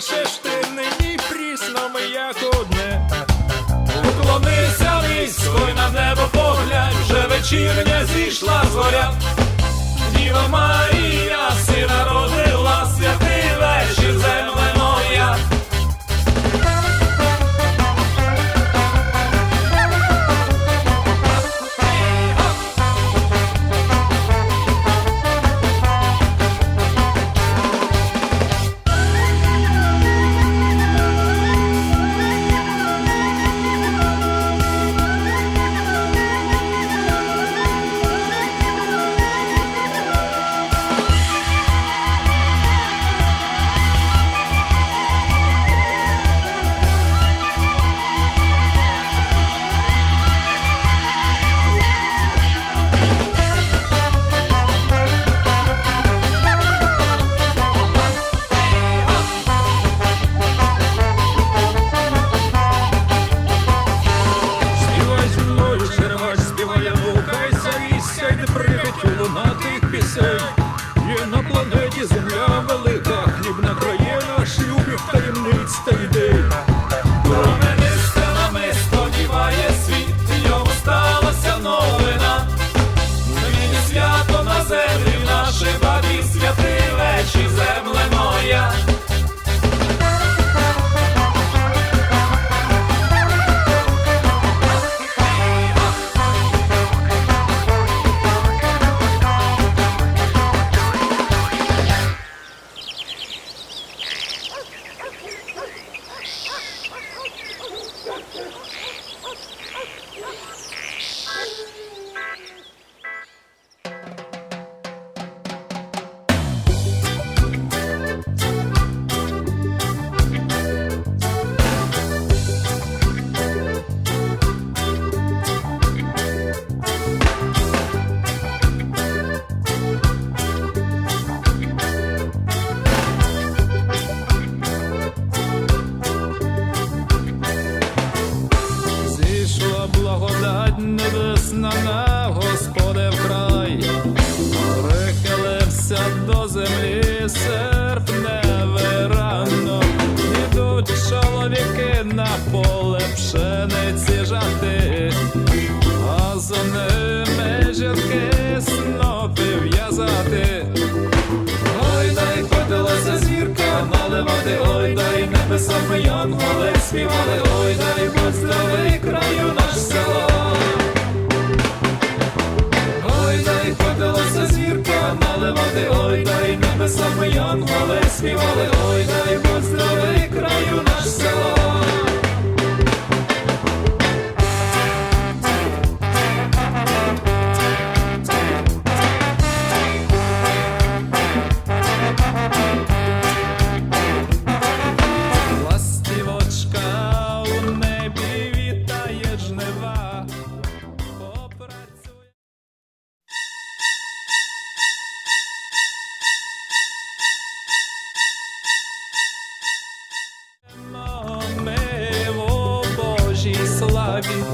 лишиш ти нині пріснами, як одне. Уклонися низько й на небо погляд, вже вечірня зійшла горя, Діва Марія, сина роди. співали, ой, дай поздрави краю наш село. Ой, дай ходилося зірка наливати, ой, дай небеса ми янголи співали, ой, дай тобі,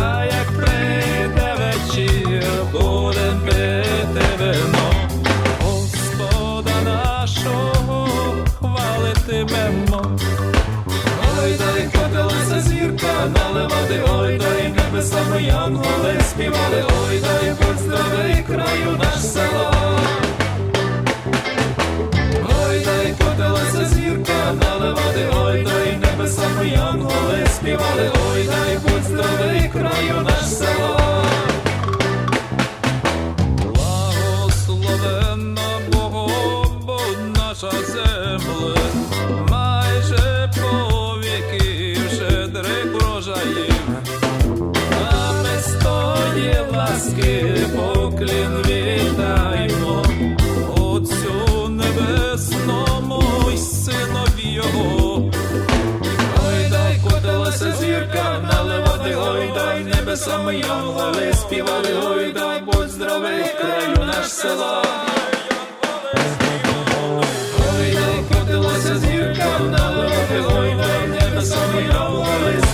а як прийде вечір, будем пити вино, Господа нашого хвалитимемо. Ой, дай котилася зірка наливати, ой, дай небесами янголи співали, ой, дай поздрави краю. Небесами янголи співали, ой, дай будь здоровий краю наш села. Ой, дай котилася зірка на лоти, ой, дай небесами янголи співали,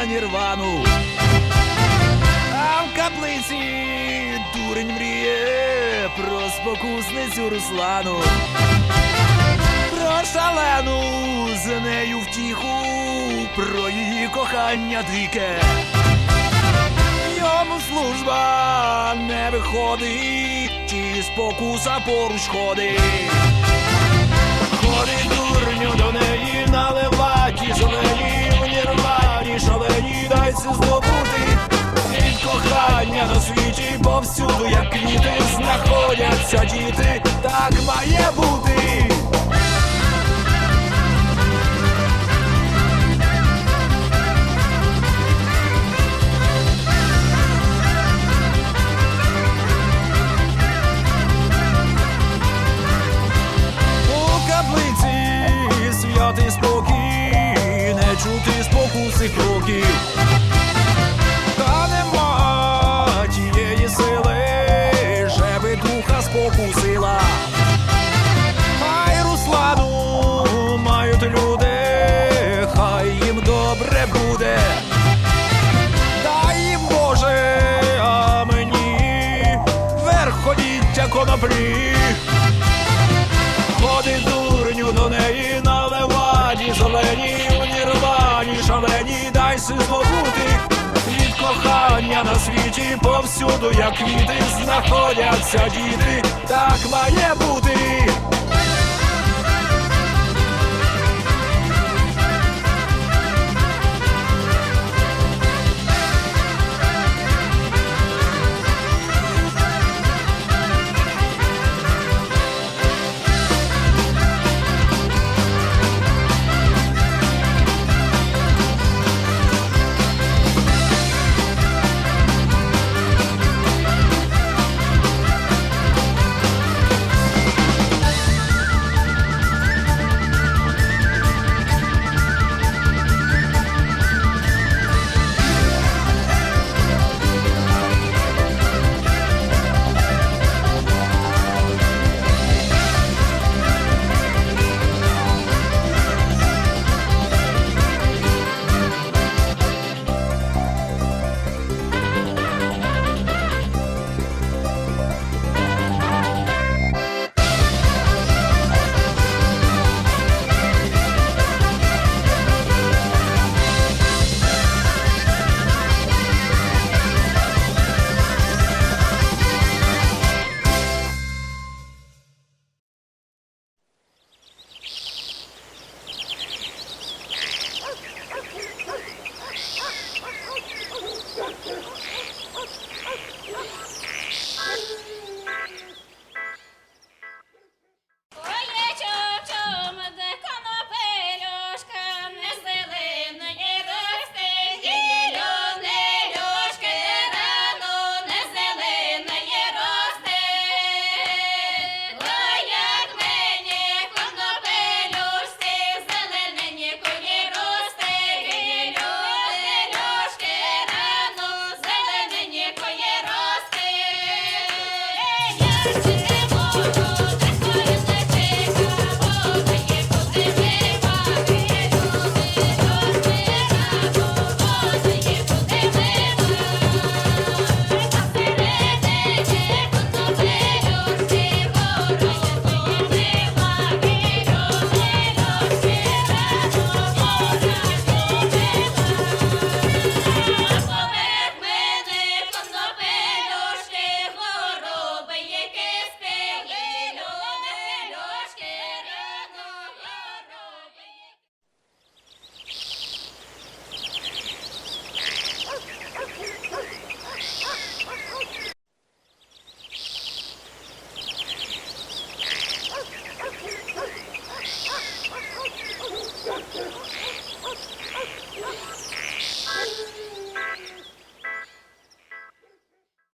на нірвану. А в каплиці дурень мріє про спокусницю Руслану. Про шалену з нею втіху, про її кохання дике. Йому служба не виходить, ті спокуса поруч ходить. Ходить дурню до неї нірвані, шалені дайся здобути. Від кохання на світі повсюду, як квіти, на світі повсюду, як квіти, знаходяться діти, так має бути.